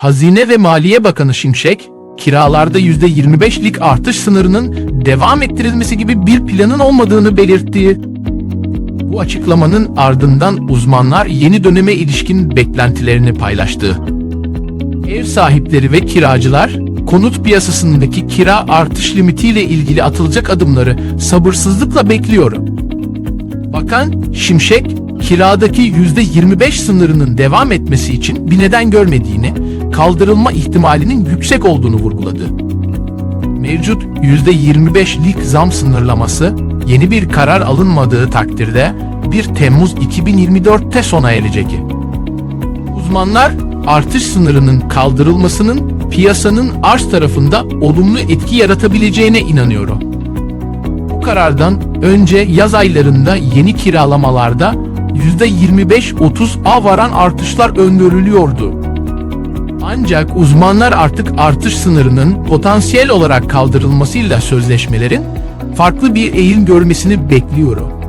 Hazine ve Maliye Bakanı Şimşek, kiralarda %25'lik artış sınırının devam ettirilmesi gibi bir planın olmadığını belirtti. Bu açıklamanın ardından uzmanlar yeni döneme ilişkin beklentilerini paylaştı. Ev sahipleri ve kiracılar, konut piyasasındaki kira artış limitiyle ilgili atılacak adımları sabırsızlıkla bekliyor. Bakan Şimşek, kiradaki %25 sınırının devam etmesi için bir neden görmediğini, kaldırılma ihtimalinin yüksek olduğunu vurguladı. Mevcut %25'lik zam sınırlaması yeni bir karar alınmadığı takdirde 1 Temmuz 2024'te sona erecek. Uzmanlar artış sınırının kaldırılmasının piyasanın arz tarafında olumlu etki yaratabileceğine inanıyor. Bu karardan önce yaz aylarında yeni kiralamalarda %25-30'a varan artışlar öngörülüyordu. Ancak uzmanlar artık artış sınırının potansiyel olarak kaldırılmasıyla sözleşmelerin farklı bir eğilim görmesini bekliyor.